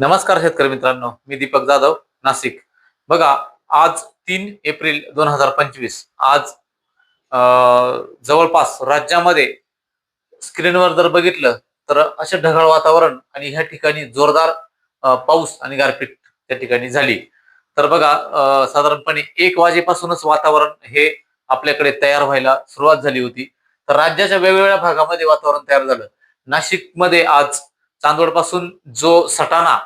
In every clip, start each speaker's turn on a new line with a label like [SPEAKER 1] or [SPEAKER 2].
[SPEAKER 1] नमस्कार शेतकरी मित्रांनो मी दीपक जाधव नाशिक. बघा आज तीन एप्रिल दोन हजार पंचवीस. आज जवळपास राज्यामध्ये स्क्रीनवर जर बघितलं तर असे ढगाळ वातावरण आणि ह्या ठिकाणी जोरदार पाऊस आणि गारपीट त्या ठिकाणी झाली. तर बघा साधारणपणे एक वाजेपासूनच वातावरण हे आपल्याकडे तयार व्हायला सुरुवात झाली होती. तर राज्याच्या वेगवेगळ्या भागामध्ये वातावरण तयार झालं. नाशिकमध्ये आज चांदवडपासून जो सटाणा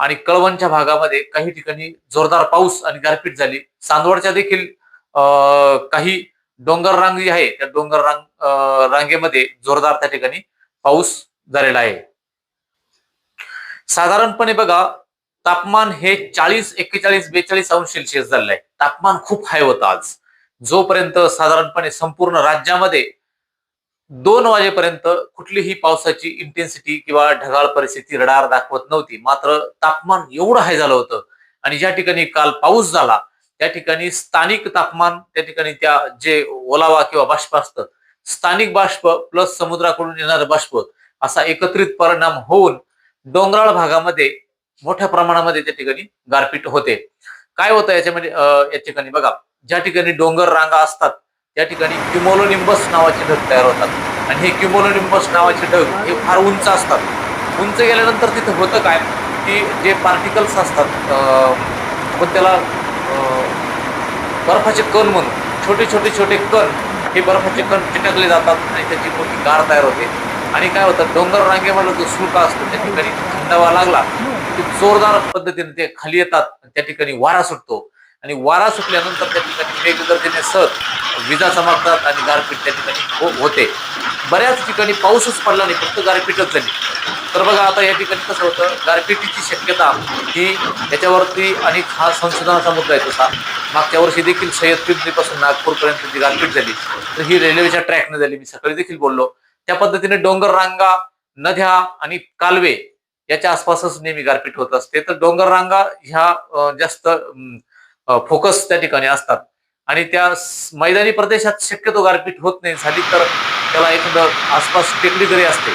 [SPEAKER 1] आणि कळवणच्या भागामध्ये काही ठिकाणी जोरदार पाऊस आणि गारपीट झाली. चांदवडच्या देखील अं, काही डोंगर रांग जी आहे. त्या डोंगर रांग रांगेमध्ये जोरदार त्या ठिकाणी पाऊस झालेला आहे. साधारणपणे बघा तापमान हे चाळीस एक्केचाळीस बेचाळीस अंश सेल्सिअस झालेलं आहे तापमान खूप हाय होतं आज. जोपर्यंत साधारणपणे संपूर्ण राज्यामध्ये दोन वाजेपर्यंत कुठलीही पावसाची इंटेन्सिटी किंवा ढगाळ परिस्थिती रडार दाखवत नव्हती. मात्र तापमान एवढं हाय झालं होतं. आणि ज्या ठिकाणी काल पाऊस झाला त्या ठिकाणी स्थानिक तापमान त्या ठिकाणी त्या जे ओलावा किंवा बाष्प असतं स्थानिक बाष्प प्लस समुद्राकडून येणारं बाष्प असा एकत्रित परिणाम होऊन डोंगराळ भागामध्ये मोठ्या प्रमाणामध्ये त्या ठिकाणी गारपीट होते. काय होतं याच्यामध्ये या ठिकाणी बघा. ज्या ठिकाणी डोंगर रांगा असतात त्या ठिकाणी क्युमोलोनिंबस नावाचे ढग तयार होतात. आणि हे क्युमोलोनिंबस नावाचे ढग हे फार उंच असतात. उंच गेल्यानंतर तिथं होतं काय? की जे पार्टिकल्स असतात आपण त्याला बर्फाचे कण म्हणून छोटे छोटे छोटे कण हे बर्फाचे कण चिटकले जातात आणि त्याची मोठी गार तयार होते. आणि काय होतं? डोंगर रांगेमध्ये जो सुळका असतो त्या ठिकाणी थंडावा लागला की जोरदार पद्धतीने ते खाली येतात त्या ठिकाणी वारा सुटतो. आणि वारा सुटल्यानंतर त्या ठिकाणी मेघगर्जने सत विजा चमकतात आणि गारपीट त्या ठिकाणी हो- होते. बऱ्याच ठिकाणी पाऊसच पडला नाही फक्त गारपीटच झाली. तर बघा आता या ठिकाणी कसं होतं गारपीटीची शक्यता ही याच्यावरती आणि हा संशोधनाचा मुद्दा आहे तसा. मागच्या वर्षी देखील सय्यद पिंपरीपासून नागपूरपर्यंत जी गारपीट झाली तर ही रेल्वेच्या ट्रॅकने झाली. मी सकाळी देखील बोललो. त्या पद्धतीने डोंगर रांगा नद्या आणि कालवे याच्या आसपासच नेहमी गारपीट होत असते. तर डोंगर रांगा ह्या जास्त फोकस त्या ठिकाणी असतात. आणि त्या मैदानी प्रदेशात शक्यतो गारपीट होत नाही. झाली तर त्याला एखादं आसपास टेकडी जरी असते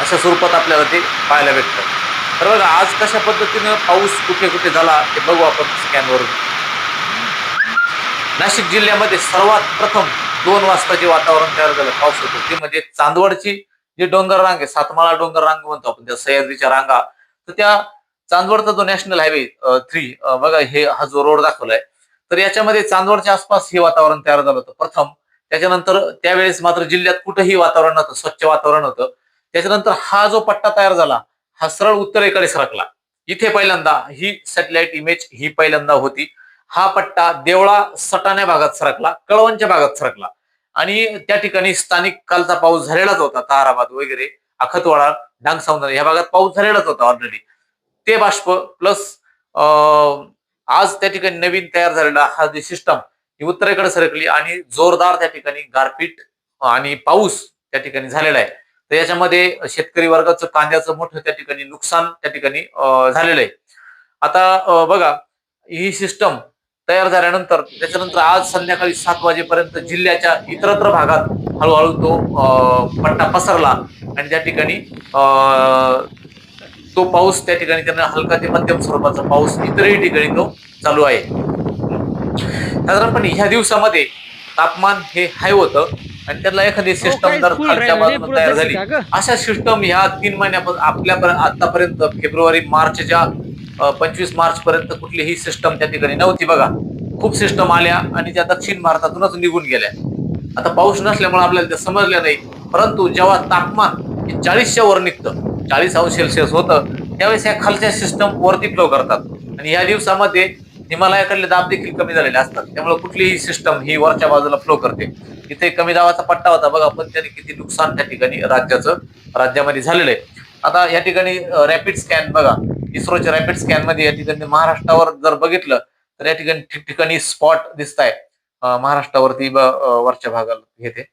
[SPEAKER 1] अशा स्वरूपात आपल्याला ते पाहायला भेटतं. तर बघा आज कशा पद्धतीनं पाऊस कुठे कुठे झाला ते बघू आपण स्कॅनवरून नाशिक जिल्ह्यामध्ये सर्वात प्रथम दोन वाजता जे वातावरण तयार झालं. पाऊस होतो. ते म्हणजे चांदवडची जी डोंगर रांग आहे सातमाळा डोंगर रांग म्हणतो आपण त्या सह्याद्रीच्या रांगा. तर त्या चांदवडचा जो नॅशनल हायवे थ्री बघा हे हा जो रोड दाखवलाय तर याच्यामध्ये चांदवडच्या आसपास हे वातावरण तयार झालं होतं. प्रथम त्याच्यानंतर त्यावेळेस मात्र जिल्ह्यात कुठंही वातावरण नव्हतं स्वच्छ वातावरण होतं. त्याच्यानंतर हा जो पट्टा तयार झाला हा सरळ उत्तरेकडे सरकला. इथे पहिल्यांदा ही सॅटेलाइट इमेज ही पहिल्यांदा होती. हा पट्टा देवळा सटाण्या भागात सरकला कळवणच्या भागात सरकला. आणि त्या ठिकाणी स्थानिक कालचा पाऊस झालेलाच होता ताराबाद वगैरे अखतवाडा डांग सौंदर्य या भागात पाऊस झालेलाच होता ऑलरेडी ते बाष्प प्लस आज त्या ठिकाणी नवीन तयार झालेला हा जी सिस्टम ही उत्तरेकडे सरकली आणि जोरदार त्या ठिकाणी गारपीट आणि पाऊस त्या ठिकाणी झालेला आहे. तर याच्यामध्ये शेतकरी वर्गाचं कांद्याचं मोठं त्या ठिकाणी नुकसान त्या ठिकाणी झालेलं आहे. आता बघा ही सिस्टम तयार झाल्यानंतर त्याच्यानंतर आज संध्याकाळी सात वाजेपर्यंत जिल्ह्याच्या इतरत्र भागात हळूहळू तो अं, पट्टा पसरला आणि त्या ठिकाणी अं, तो पाऊस त्या ठिकाणी त्यांना हलका ते मध्यम स्वरूपाचा पाऊस इतरही ठिकाणी तो चालू आहे. साधारणपणे ह्या दिवसामध्ये तापमान हे हाय होतं आणि त्याला एखादी सिस्टम जर खालच्या बाजूने तयार झाली. अशा सिस्टम ह्या तीन महिन्यापासून आपल्या आतापर्यंत फेब्रुवारी मार्चच्या पंचवीस मार्च पर्यंत कुठलीही सिस्टम त्या ठिकाणी नव्हती बघा. खूप सिस्टम आल्या आणि त्या दक्षिण भारतातूनच निघून गेल्या. आता पाऊस नसल्यामुळे आपल्याला ते समजलं नाही. परंतु जेव्हा तापमान हे चाळीसच्या वर निघतं चाळीस अंश सेल्सिअस होतं त्यावेळेस या खालच्या सिस्टम वरती फ्लो करतात. आणि या दिवसामध्ये हिमालयाकडले दाब देखील कमी झालेले असतात. त्यामुळे कुठलीही सिस्टम ही वरच्या बाजूला फ्लो करते. इथे कमी दाबाचा पट्टा होता बघा पण त्याने किती नुकसान त्या ठिकाणी राज्याचं राज्यामध्ये झालेलं आहे. आता या ठिकाणी रॅपिड स्कॅन बघा. इस्रोच्या रॅपिड स्कॅनमध्ये या ठिकाणी महाराष्ट्रावर जर बघितलं तर या ठिकाणी ठिकठिकाणी स्पॉट दिसत आहे महाराष्ट्रावरती वरच्या भागाला घेते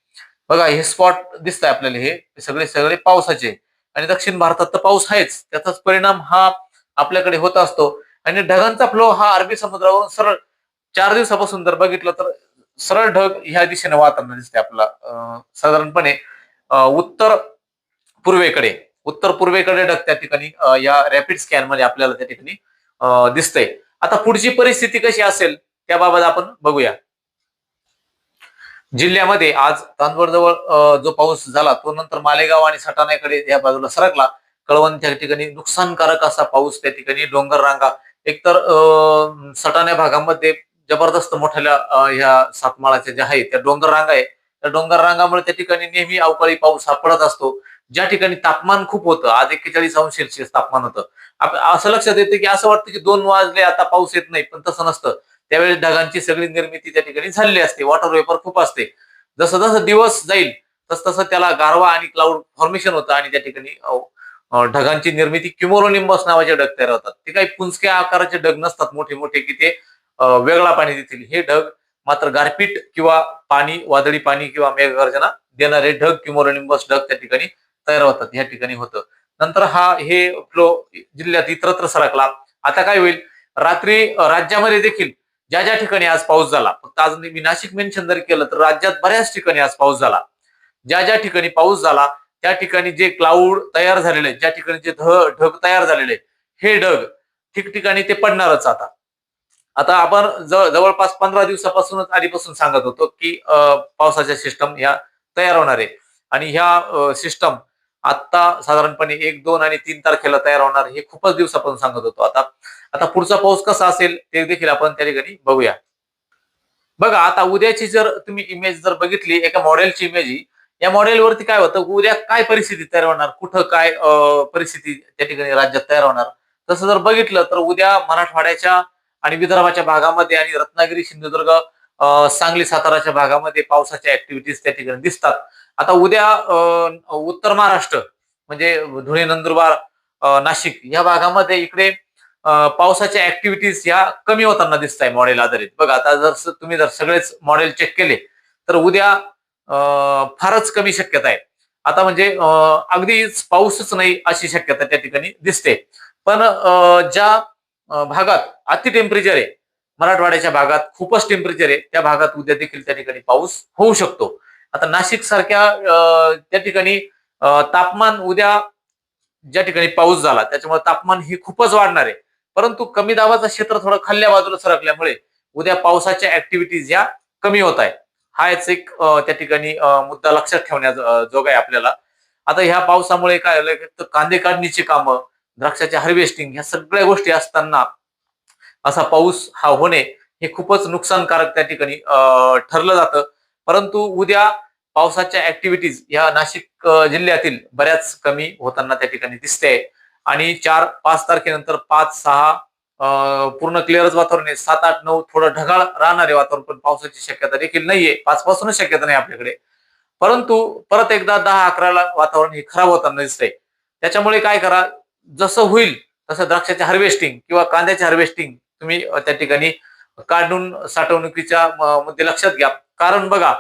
[SPEAKER 1] बघा हे स्पॉट दिसत आहे आपल्याला हे हे सगळे सगळे पावसाचे. आणि दक्षिण भारतात तर पाऊस आहेच. त्याचाच परिणाम हा आपल्याकडे होत असतो. आणि ढगांचा फ्लो हा अरबी समुद्रावरून सरळ चार दिवसापासून जर बघितलं तर सरळ ढग ह्या दिशेने वाहताना दिसते आपला साधारणपणे उत्तर पूर्वेकडे. उत्तर पूर्वेकडे ढग त्या ठिकाणी या रॅपिड स्कॅनमध्ये आपल्याला त्या ठिकाणी दिसतंय. आता पुढची परिस्थिती कशी असेल त्याबाबत आपण बघूया. जिल्ह्यामध्ये आज तांदवडजवळ जो पाऊस झाला तो नंतर मालेगाव आणि सटाण्याकडे या बाजूला सरकला. कळवण त्या ठिकाणी नुकसानकारक असा पाऊस त्या ठिकाणी डोंगर रांगा. एकतर अ, भागामध्ये जबरदस्त मोठ्या ह्या सातमाळाच्या ज्या आहेत त्या डोंगर रांगा आहे त्या डोंगर रांगामुळे त्या ठिकाणी नेहमी अवकाळी पाऊस हा पडत असतो. ज्या ठिकाणी तापमान खूप होतं आज एक्केचाळीस अंश सेल्सिअस तापमान होतं. असं लक्षात येतं की असं वाटतं की दोन वाजले आता पाऊस येत नाही पण तसं नसतं. त्यावेळेस ढगांची सगळी निर्मिती त्या ठिकाणी झालेली असते. वॉटर वेपर खूप असते. जसं जसं दिवस जाईल तस तसं त्याला गारवा आणि क्लाउड फॉर्मेशन होतं आणि त्या ठिकाणी ढगांची निर्मिती क्युमोरोनिंबस नावाचे ढग तयार होतात. ते काही पुंजक्या आकाराचे ढग नसतात मोठे मोठे की ते वेगळा पाणी देतील. हे ढग मात्र गारपीट किंवा पाणी वादळी पाणी किंवा मेघगर्जना देणारे ढग क्युमोरोनिंबस ढग त्या ठिकाणी तयार होतात. या ठिकाणी होतं. नंतर हा हे फ्लो जिल्ह्यात इतरत्र सरकला. आता काय होईल? रात्री राज्यामध्ये देखील ज्या ज्या ठिकाणी आज पाऊस झाला फक्त आज मी नाशिक मेन्शन जर केलं तर राज्यात बऱ्याच ठिकाणी आज पाऊस झाला. ज्या ज्या ठिकाणी पाऊस झाला त्या ठिकाणी जे क्लाउड तयार झालेले ज्या ठिकाणी जे ढग तयार झालेले हे ढग ठिकठिकाणी ते पडणारच आता. आता आपण जवळ जवळपास पंधरा दिवसापासूनच आधीपासून सांगत होतो की पावसाच्या सिस्टम ह्या तयार होणार आहे. आणि ह्या सिस्टम आता साधारणपणे एक दोन आणि तीन तारखेला तयार होणार हे खूपच दिवसापासून सांगत होतो. आता आता पुढचा पाऊस कसा असेल ते देखील आपण त्या ठिकाणी बघूया. बघा आता उद्याची जर तुम्ही इमेज जर बघितली एका मॉडेलची इमेज ही या मॉडेलवरती काय होतं? उद्या काय परिस्थिती तयार होणार? कुठं काय परिस्थिती त्या ठिकाणी राज्यात तयार होणार? तसं जर बघितलं तर उद्या मराठवाड्याच्या आणि विदर्भाच्या भागामध्ये आणि रत्नागिरी सिंधुदुर्ग सांगली साताराच्या भागामध्ये पावसाच्या ऍक्टिव्हिटीज त्या ठिकाणी दिसतात. आता उद्या उत्तर महाराष्ट्र म्हणजे धुळे नंदुरबार नाशिक या भागामध्ये इकडे पावसाच्या ऍक्टिव्हिटीज ह्या कमी होताना दिसत आहे मॉडेल आधारित. बघा आता जर तुम्ही जर सगळेच मॉडेल चेक केले तर उद्या फारच कमी शक्यता आहे. आता म्हणजे अगदीच पाऊसच नाही अशी शक्यता त्या ठिकाणी दिसते. पण ज्या भागात अति टेम्परेचर आहे मराठवाड्याच्या भागात खूपच टेम्परेचर आहे त्या भागात उद्या देखील त्या ठिकाणी पाऊस होऊ शकतो. आता नाशिक सारख्या त्या ठिकाणी तापमान उद्या ज्या ठिकाणी पाऊस झाला त्याच्यामुळे तापमान ही खूपच वाढणार आहे. परंतु कमी दाबाचं क्षेत्र थोडं खाल्ल्या बाजूला सरकल्यामुळे उद्या पावसाच्या ऍक्टिव्हिटीज या कमी होत आहे हा याच एक त्या ठिकाणी मुद्दा लक्षात ठेवण्या जोग आहे आपल्याला. आता ह्या पावसामुळे काय झालं तर कांदे काढणीची कामं द्राक्षाचे हार्वेस्टिंग ह्या सगळ्या गोष्टी असताना असा पाऊस हा होणे हे खूपच नुकसानकारक त्या ठिकाणी अं, ठरलं जातं. परंतु उद्या पावसाच्या ऍक्टिव्हिटीज ह्या नाशिक जिल्ह्यातील बऱ्याच कमी होताना त्या ठिकाणी दिसते. आणि चार पाच तारखेनंतर पाच सहा पूर्ण क्लिअरच वातावरण आहे. सात आठ नऊ थोडं ढगाळ राहणारे वातावरण पण पावसाची शक्यता देखील नाहीये. पाच पासूनच शक्यता नाही आपल्याकडे. परंतु परत एकदा दहा अकराला वातावरण हे खराब होताना दिसतंय त्याच्यामुळे काय करा जसं होईल तसं द्राक्षाचे हार्वेस्टिंग किंवा कांद्याचे हार्वेस्टिंग तुम्ही त्या ठिकाणी काढून साठवणुकीच्या मध्ये लक्षात घ्या. कारण बघा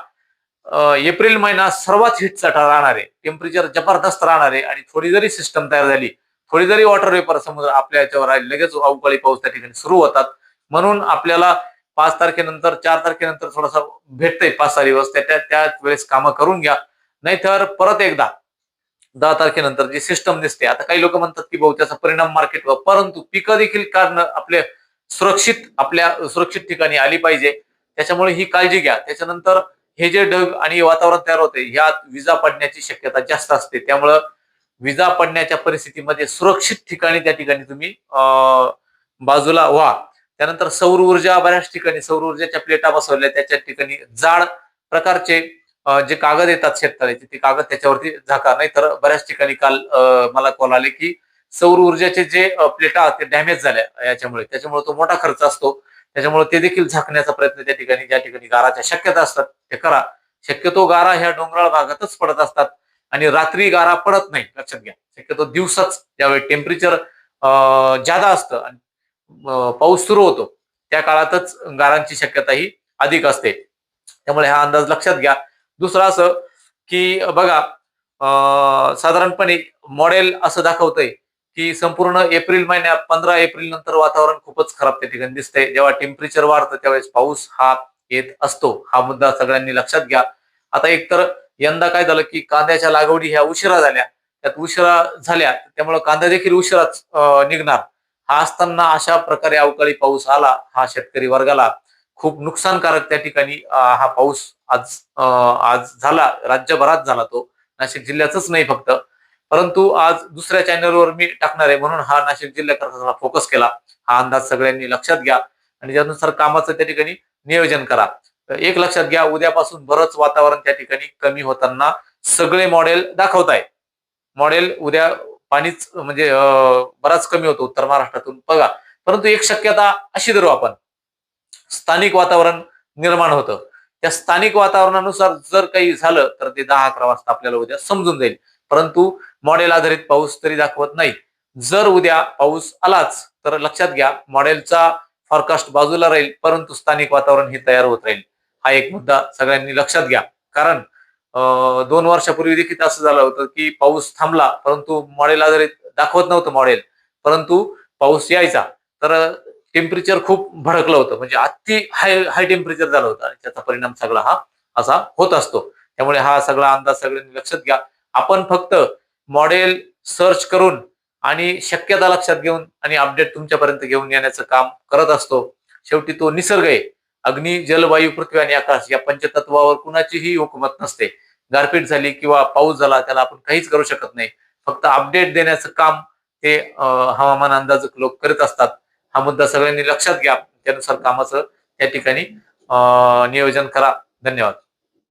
[SPEAKER 1] एप्रिल महिना सर्वात हिटचा राहणार आहे टेम्परेचर जबरदस्त राहणार आहे आणि थोडी जरी सिस्टम तयार झाली थोडी जरी वॉटर वेपर समुद्र आपल्या याच्यावर आली लगेच अवकाळी पाऊस त्या ठिकाणी सुरू होतात. म्हणून आपल्याला पाच तारखेनंतर चार तारखेनंतर थोडासा भेटतंय पाच सहा दिवस त्या त्याच वेळेस कामं करून घ्या. नाहीतर परत एकदा दहा तारखेनंतर जी सिस्टम दिसते आता काही लोक म्हणतात की भाऊ त्याचा परिणाम मार्केटवर परंतु पिकं देखील कारण आपले सुरक्षित आपल्या सुरक्षित ठिकाणी आली पाहिजे. त्याच्यामुळे ही काळजी घ्या. त्याच्यानंतर हे जे ढग आणि वातावरण तयार होते ह्यात विजा पडण्याची शक्यता जास्त असते. त्यामुळं विजा पडण्याच्या परिस्थितीमध्ये सुरक्षित ठिकाणी त्या ठिकाणी तुम्ही बाजूला व्हा. त्यानंतर सौर ऊर्जा बऱ्याच ठिकाणी सौर ऊर्जेच्या प्लेटा बसवल्या त्याच्या ठिकाणी जाड प्रकारचे जे कागद येतात शेतकऱ्याचे ते कागद त्याच्यावरती झाका. नाही तर बऱ्याच ठिकाणी काल मला कॉल आले की सौर ऊर्जेचे जे प्लेटा ते डॅमेज झाल्या याच्यामुळे. त्याच्यामुळे तो मोठा खर्च असतो. त्याच्यामुळे ते देखील झाकण्याचा प्रयत्न त्या ठिकाणी ज्या ठिकाणी गाराच्या शक्यता असतात ते करा. शक्यतो गारा ह्या डोंगराळ भागातच पडत असतात आणि रात्री गारा पडत नाही लक्षात घ्या. शक्यतो दिवसाच ज्यावेळी टेम्परेचर जादा असतं आणि पाऊस सुरू होतो त्या काळातच गारांची शक्यता ही अधिक असते. त्यामुळे हा अंदाज लक्षात घ्या. दुसरं असं की बघा साधारणपणे मॉडेल असं दाखवतंय. की संपूर्ण एप्रिल महिन्यात पंधरा एप्रिल नंतर वातावरण खूपच खराब त्या ठिकाणी दिसतंय. जेव्हा टेम्परेचर वाढतं त्यावेळेस पाऊस हा येत असतो. हा मुद्दा सगळ्यांनी लक्षात घ्या. आता एकतर यंदा काय झालं की कांद्याच्या लागवडी ह्या उशिरा झाल्या. त्यात उशिरा झाल्या त्यामुळे कांदा देखील उशिराच निघणार. हा असताना अशा प्रकारे अवकाळी पाऊस आला हा शेतकरी वर्गाला खूप नुकसानकारक त्या ठिकाणी हा पाऊस आज आज झाला. राज्यभरात झाला तो. नाशिक जिल्ह्यातच नाही फक्त. परंतु आज दुसऱ्या चॅनलवर मी टाकणार आहे म्हणून हा नाशिक जिल्ह्याकरता फोकस केला. हा अंदाज सगळ्यांनी लक्षात घ्या आणि त्यानुसार कामाचं त्या ठिकाणी नियोजन करा. एक लक्षात घ्या उद्यापासून बरंच वातावरण त्या ठिकाणी कमी होताना सगळे मॉडेल दाखवत आहे मॉडेल उद्या पाणीच म्हणजे बराच कमी होतो उत्तर महाराष्ट्रातून. बघा परंतु एक शक्यता अशी धरू आपण. स्थानिक वातावरण निर्माण होतं. त्या स्थानिक वातावरणानुसार जर काही झालं तर ते दहा अकरा वाजता आपल्याला उद्या समजून जाईल. परंतु मॉडेल आधारित पाऊस तरी दाखवत नाही. जर उद्या पाऊस आलाच तर लक्षात घ्या मॉडेलचा फॉरकास्ट बाजूला राहील परंतु स्थानिक वातावरण हे तयार होत राहील. हा एक मुद्दा सगळ्यांनी लक्षात घ्या. कारण दोन वर्षापूर्वी देखील असं झालं होतं की पाऊस थांबला परंतु मॉडेल आधारित दाखवत नव्हतं मॉडेल परंतु पाऊस यायचा तर टेम्परेचर खूप भडकलं होतं. म्हणजे अति हाय हाय टेम्परेचर झालं होतं आणि त्याचा परिणाम सगळा हा असा होत असतो. त्यामुळे हा सगळा अंदाज सगळ्यांनी लक्षात घ्या. आपण फक्त मॉडेल सर्च करून आणि शक्यता लक्षात घेऊन आणि अपडेट तुमच्यापर्यंत घेऊन येण्याचं काम करत असतो. शेवटी तो निसर्ग आहे. अग्नी जलवायू पृथ्वी आणि आकाश या पंचतत्वावर कुणाचीही हुकूमत नसते. गारपीट झाली किंवा पाऊस झाला त्याला आपण काहीच करू शकत नाही. फक्त अपडेट देण्याचं काम ते हवामान अंदाजक लोक करत असतात. हा मुद्दा सगळ्यांनी लक्षात घ्या. त्यानुसार कामाचं त्या ठिकाणी नियोजन करा. धन्यवाद.